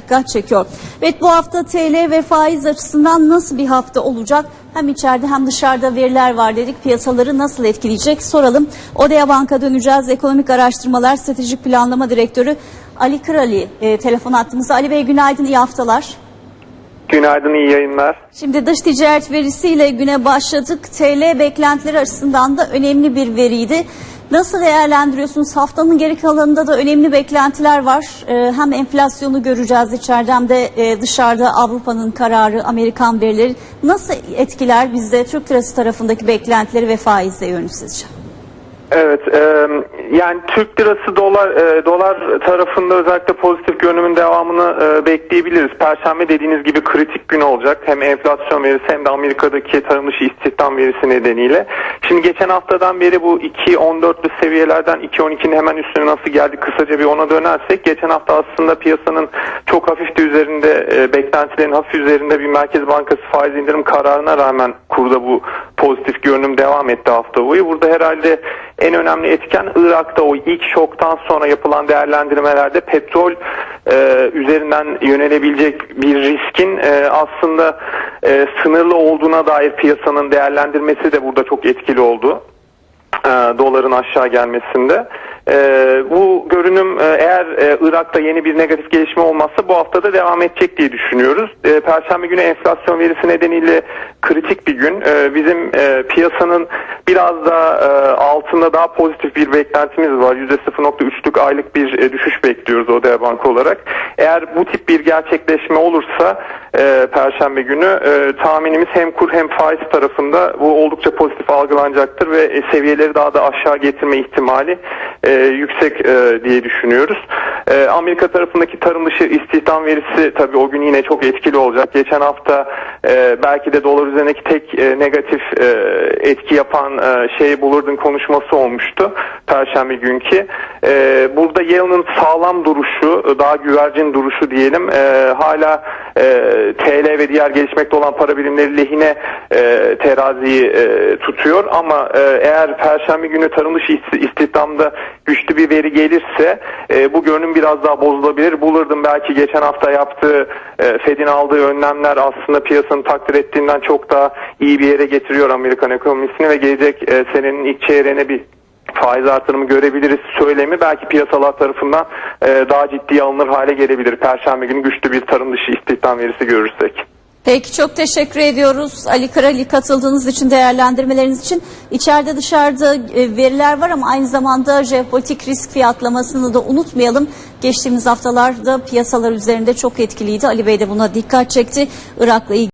dikkat çekiyor. Evet bu hafta TL ve faiz açısından nasıl bir hafta olacak? Hem içeride hem dışarıda veriler var dedik. Piyasaları nasıl etkileyecek soralım. Odea Banka döneceğiz. Ekonomik Araştırmalar Stratejik Planlama Direktörü Ali Kırali e, telefon attığımızda. Ali Bey günaydın, iyi haftalar. Günaydın, iyi yayınlar. Şimdi dış ticaret verisiyle güne başladık. TL beklentileri açısından da önemli bir veriydi. Nasıl değerlendiriyorsunuz? Haftanın geri kalanında da önemli beklentiler var. Ee, hem enflasyonu göreceğiz içeride hem de e, dışarıda Avrupa'nın kararı, Amerikan verileri. Nasıl etkiler bizde Türk lirası tarafındaki beklentileri ve faizle yönü sizce? Evet, e, yani Türk lirası dolar e, dolar tarafında özellikle pozitif görünümün devamını e, bekleyebiliriz. Perşembe dediğiniz gibi kritik gün olacak. Hem enflasyon verisi hem de Amerika'daki tarım dışı istihdam verisi nedeniyle. Şimdi geçen haftadan beri bu 2.14'lü seviyelerden 2.12'nin hemen üstüne nasıl geldi kısaca bir ona dönersek. Geçen hafta aslında piyasanın çok hafif de üzerinde e, beklentilerin hafif üzerinde bir Merkez Bankası faiz indirim kararına rağmen kurda bu pozitif görünüm devam etti hafta boyu. Burada herhalde en önemli etken Irak'ta o ilk şoktan sonra yapılan değerlendirmelerde petrol e, üzerinden yönelebilecek bir riskin e, aslında e, sınırlı olduğuna dair piyasanın değerlendirmesi de burada çok etkili oldu. E, doların aşağı gelmesinde. E, bu görünüm e, eğer e, Irak'ta yeni bir negatif gelişme olmazsa bu haftada devam edecek diye düşünüyoruz. E, Perşembe günü enflasyon verisi nedeniyle kritik bir gün. E, bizim e, piyasanın biraz da e, altında daha pozitif bir beklentimiz var. %0.3'lük aylık bir e, düşüş bekliyoruz Odea Bank olarak. Eğer bu tip bir gerçekleşme olursa e, Perşembe günü e, tahminimiz hem kur hem faiz tarafında bu oldukça pozitif algılanacaktır ve e, seviyeleri daha da aşağı getirme ihtimali e, yüksek e, diye düşünüyoruz. E, Amerika tarafındaki tarım dışı istihdam verisi tabii o gün yine çok etkili olacak. Geçen hafta e, belki de dolar üzerindeki tek e, negatif e, etki yapan e, şey Bullard'ın konuşması olmuştu. Perşembe günkü. E, burada Yale'ın sağlam duruşu, daha güvercin duruşu diyelim. E, hala e, TL ve diğer gelişmekte olan para birimleri lehine e, teraziyi e, tutuyor ama e, eğer Perşembe günü tarım dışı ist- istihdamda güçlü bir veri gelirse e, bu görünüm biraz daha bozulabilir. Bullard'ın belki geçen hafta yaptığı e, Fed'in aldığı önlemler aslında piyasanın takdir ettiğinden çok daha iyi bir yere getiriyor Amerikan ekonomisini ve gelecek e, senenin ilk çeyreğine bir faiz artırımı görebiliriz söylemi belki piyasalar tarafından e, daha ciddiye alınır hale gelebilir. Perşembe günü güçlü bir tarım dışı istihdam verisi görürsek. Peki çok teşekkür ediyoruz Ali Kırali katıldığınız için değerlendirmeleriniz için. İçeride dışarıda e, veriler var ama aynı zamanda jeopolitik risk fiyatlamasını da unutmayalım. Geçtiğimiz haftalarda piyasalar üzerinde çok etkiliydi. Ali Bey de buna dikkat çekti. Irak'la ilgili